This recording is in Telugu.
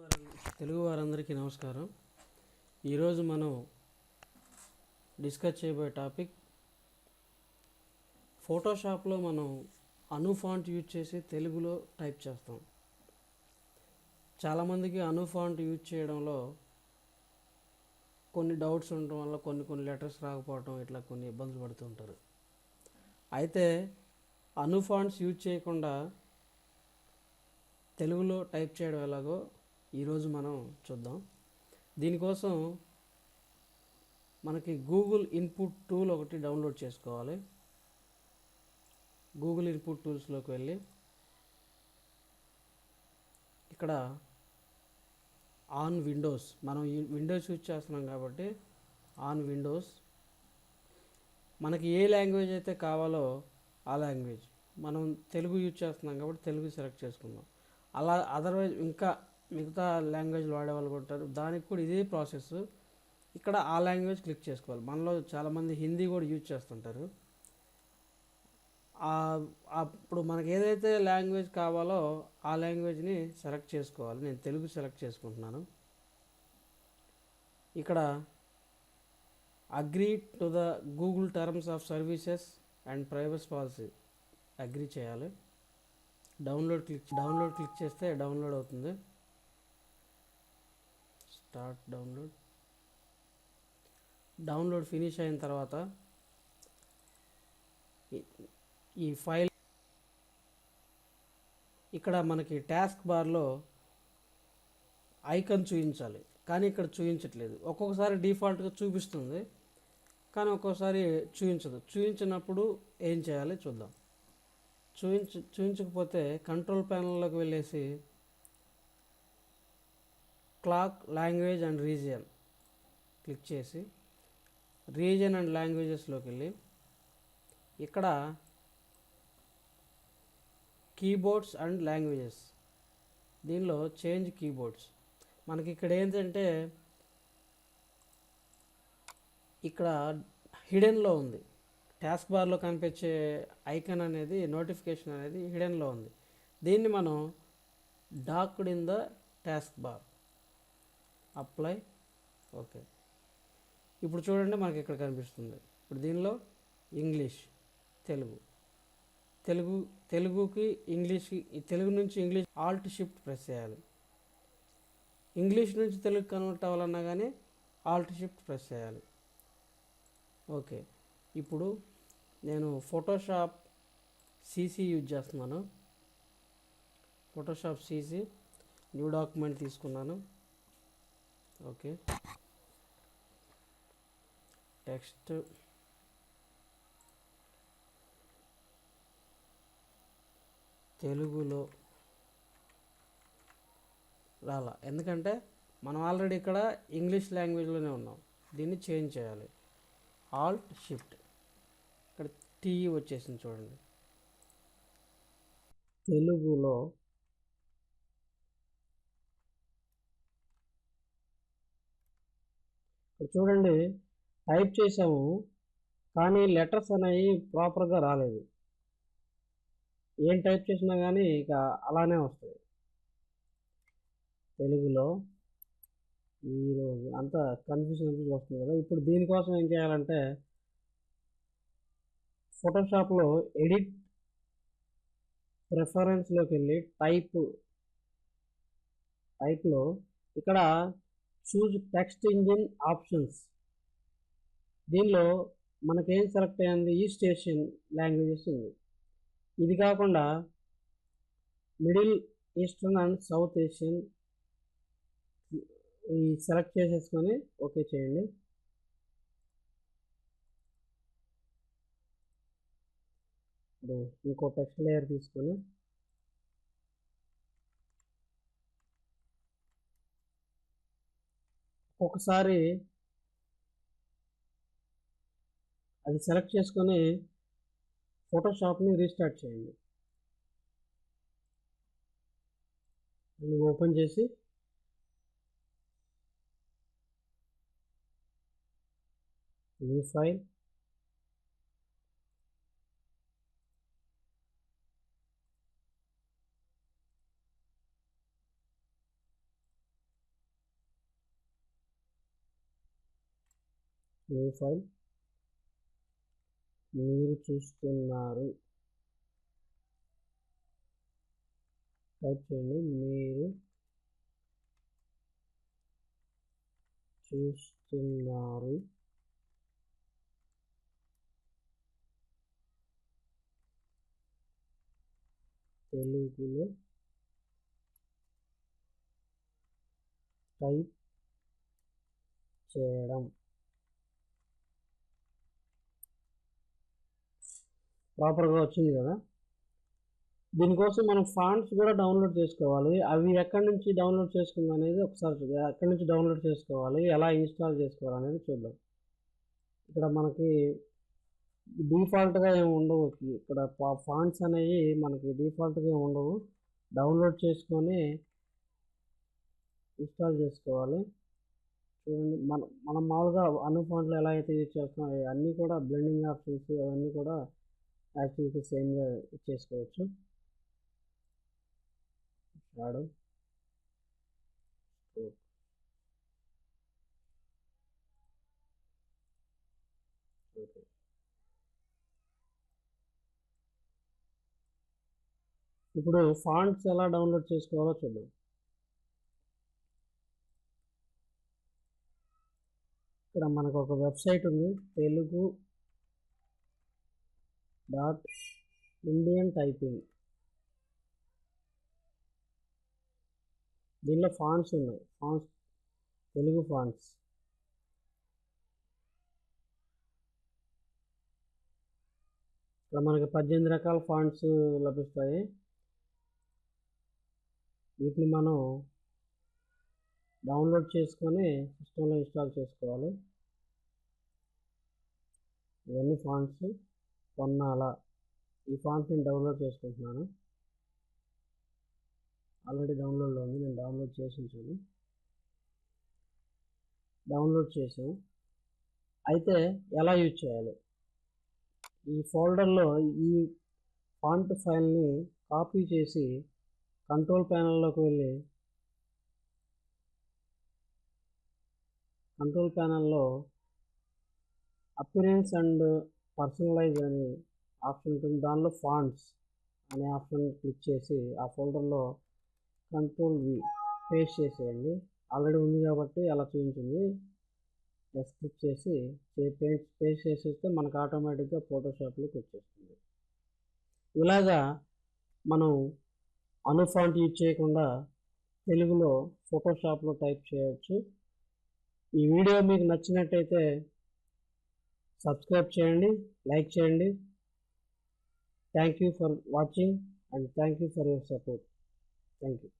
వారం తెలుగు వారందరికీ నమస్కారం. ఈరోజు మనం డిస్కస్ చేయబోయే టాపిక్ ఫోటోషాప్లో మనం అను ఫాంట్ యూజ్ చేసి తెలుగులో టైప్ చేస్తాం. చాలామందికి అను ఫాంట్ యూజ్ చేయడంలో కొన్ని డౌట్స్ ఉండటం వల్ల కొన్ని కొన్ని లెటర్స్ రాకపోవడం ఇట్లా కొన్ని ఇబ్బందులు పడుతుంటారు అయితే అను ఫాంట్స్ యూజ్ చేయకుండా తెలుగులో టైప్ చేయడం ఎలాగో ఈరోజు మనం చూద్దాం. దీనికోసం మనకి గూగుల్ ఇన్పుట్ టూల్ ఒకటి డౌన్లోడ్ చేసుకోవాలి. గూగుల్ ఇన్పుట్ టూల్స్లోకి వెళ్ళి ఇక్కడ ఆన్ విండోస్ మనం ఈ విండోస్ యూజ్ చేస్తున్నాం కాబట్టి ఆన్ విండోస్. మనకి ఏ లాంగ్వేజ్ అయితే కావాలో ఆ లాంగ్వేజ్. మనం తెలుగు యూజ్ చేస్తున్నాం కాబట్టి తెలుగు సెలెక్ట్ చేసుకుందాం. అలా అదర్వైజ్ ఇంకా మిగతా లాంగ్వేజ్లు వాడే వాళ్ళు కూడా ఉంటారు. దానికి కూడా ఇదే ప్రాసెస్ ఇక్కడ ఆ లాంగ్వేజ్ క్లిక్ చేసుకోవాలి. మనలో చాలామంది హిందీ కూడా యూజ్ చేస్తుంటారు. అప్పుడు మనకి ఏదైతే లాంగ్వేజ్ కావాలో ఆ లాంగ్వేజ్ని సెలెక్ట్ చేసుకోవాలి. నేను తెలుగు సెలెక్ట్ చేసుకుంటున్నాను. ఇక్కడ agree to the Google terms of services and privacy policy agree చేయాలి. డౌన్లోడ్ క్లిక్ డౌన్లోడ్ క్లిక్ చేస్తే డౌన్లోడ్ అవుతుంది. Start download. డౌన్లోడ్ ఫినిష్ అయిన తర్వాత ఈ- ఫైల్ ఇక్కడ మనకి టాస్క్ బార్లో ఐకాన్ చూపించాలి కానీ ఇక్కడ చూపించట్లేదు ఒక్కొక్కసారి డిఫాల్ట్గా చూపిస్తుంది. కానీ ఒక్కొక్కసారి చూపించదు చూపించినప్పుడు ఏం చేయాలి చూద్దాం. చూపించ చూపించకపోతే కంట్రోల్ ప్యానల్లోకి వెళ్ళేసి clock language and region. Click చేసి రీజియన్ అండ్ లాంగ్వేజెస్లోకి వెళ్ళి ఇక్కడ కీబోర్డ్స్ అండ్ లాంగ్వేజెస్. దీనిలో చేంజ్ కీబోర్డ్స్. మనకి ఇక్కడ ఏంటంటే ఇక్కడ హిడెన్లో ఉంది. టాస్క్ బార్లో కనిపించే ఐకన్ అనేది నోటిఫికేషన్ అనేది హిడెన్లో ఉంది. దీన్ని మనం docked in the taskbar. Apply okay. ఇప్పుడు చూడండి మనకి ఇక్కడ కనిపిస్తుంది. ఇప్పుడు దీనిలో ఇంగ్లీష్ తెలుగు. తెలుగు తెలుగుకి ఇంగ్లీష్కి తెలుగు నుంచి ఇంగ్లీష్ ఆల్ట్ షిఫ్ట్ ప్రెస్ చేయాలి. ఇంగ్లీష్ నుంచి తెలుగు కన్వర్ట్ అవ్వాలన్నా కానీ ఆల్ట్ షిఫ్ట్ ప్రెస్ చేయాలి. ఓకే. ఇప్పుడు నేను ఫోటోషాప్ సీసీ యూజ్ చేస్తున్నాను. ఫోటోషాప్ సీసీ న్యూ డాక్యుమెంట్ తీసుకున్నాను. ఓకే. టెక్స్ట్ తెలుగులో రాలా. ఎందుకంటే మనం ఆల్రెడీ ఇక్కడ ఇంగ్లీష్ లాంగ్వేజ్లోనే ఉన్నాం. దీన్ని చేంజ్ చేయాలి. ఆల్ట్ షిఫ్ట్ ఇక్కడ టీ వచ్చేసింది చూడండి. తెలుగులో ఇప్పుడు చూడండి టైప్ చేసాము కానీ లెటర్స్ అనేవి ప్రాపర్గా రాలేదు. ఏం టైప్ చేసినా కానీ ఇక అలానే వస్తాయి. తెలుగులో ఈరోజు అంత కన్ఫ్యూజన్ కన్ఫ్యూజన్ వస్తుంది కదా ఇప్పుడు దీనికోసం ఏం చేయాలంటే ఫోటోషాప్లో ఎడిట్ ప్రిఫరెన్స్లోకి వెళ్ళి టైప్ టైప్లో ఇక్కడ చూజ్ టెక్స్ట్ ఇంజిన్ ఆప్షన్స్. దీనిలో మనకేం సెలెక్ట్ అయ్యింది? ఈస్ట్ ఏషియన్ లాంగ్వేజెస్ ఉంది. ఇది కాకుండా Middle Eastern and South Asian ఈ సెలెక్ట్ చేసేసుకొని ఓకే చేయండి. ఇంకో టెక్స్ట్ లేయర్ తీసుకొని ఒక్కొక్కసారి అది సెలెక్ట్ చేసుకొని ఫోటోషాప్ని రీస్టార్ట్ చేయండి. మళ్ళీ ఓపెన్ చేసి న్యూ ఫైల్ మీ ఫైల్? మీరు చూస్తున్నారు. టైప్ చేయండి. మీరు చూస్తున్నారు. తెలుగులో టైప్ చేయడం. ప్రాపర్గా వచ్చింది కదా. దీనికోసం మనం ఫాంట్స్ కూడా డౌన్లోడ్ చేసుకోవాలి. అవి ఎక్కడి నుంచి డౌన్లోడ్ చేసుకుందాం అనేది ఒకసారి చూద్దాం. ఎక్కడి నుంచి డౌన్లోడ్ చేసుకోవాలి? ఎలా ఇన్స్టాల్ చేసుకోవాలి అనేది చూద్దాం. ఇక్కడ మనకి డిఫాల్ట్గా ఏమి ఉండవు. ఇక్కడ ఫాంట్స్ అనేవి మనకి డిఫాల్ట్గా ఏమి ఉండవు. డౌన్లోడ్ చేసుకొని ఇన్స్టాల్ చేసుకోవాలి. చూడండి మనం మనం మామూలుగా అన్ని ఫాంట్లు ఎలా అయితే యూజ్ చేస్తున్నాం అన్నీ కూడా బ్లెండింగ్ ఆప్షన్స్ అవన్నీ కూడా యాక్టివిటీ సేమ్గా చేసుకోవచ్చు. ఓకే. ఇప్పుడు ఫాంట్స్ ఎలా డౌన్లోడ్ చేసుకోవాలో చూద్దాం. ఇక్కడ మనకు ఒక వెబ్సైట్ ఉంది. తెలుగు డాట్ ఇండియన్ టైపింగ్ దీనిలో ఫాంట్స్ ఉన్నాయి. ఫాంట్స్ తెలుగు ఫాంట్స్ ఇక్కడ మనకి పద్దెనిమిది రకాల ఫాంట్స్ లభిస్తాయి. వీటిని మనం డౌన్లోడ్ చేసుకొని సిస్టంలో ఇన్స్టాల్ చేసుకోవాలి. ఇవన్నీ ఫాంట్స్ కొన్నాల ఈ ఫాంట్ నేను డౌన్లోడ్ చేసుకుంటున్నాను. ఆల్రెడీ డౌన్లోడ్లో ఉంది. నేను డౌన్లోడ్ చేసి ఉంచాను డౌన్లోడ్ చేసాం అయితే ఎలా యూజ్ చేయాలి? ఈ ఫోల్డర్లో ఈ ఫాంట్ ఫైల్ని కాపీ చేసి కంట్రోల్ ప్యానల్లోకి వెళ్ళి కంట్రోల్ ప్యానల్లో అపిరెన్స్ అండ్ పర్సనలైజ్ అనే ఆప్షన్ ఉంటుంది. దానిలో ఫాంట్స్ అనే ఆప్షన్ క్లిక్ చేసి ఆ ఫోల్డర్లో కంట్రోల్ వి పేస్ట్ చేసేయండి. ఆల్రెడీ ఉంది కాబట్టి అలా చూపించింది. జస్ట్ క్లిక్ చేసి పేస్ట్ పేస్ట్ చేసేస్తే మనకు ఆటోమేటిక్గా ఫోటోషాప్లోకి వచ్చేస్తుంది. ఇలాగా మనం అను ఫాంట్ యూజ్ చేయకుండా తెలుగులో ఫోటోషాప్లో టైప్ చేయవచ్చు. ఈ వీడియో మీకు నచ్చినట్టయితే సబ్స్క్రైబ్ చేయండి లైక్ చేయండి. Thank you for watching and thank you for your support thank you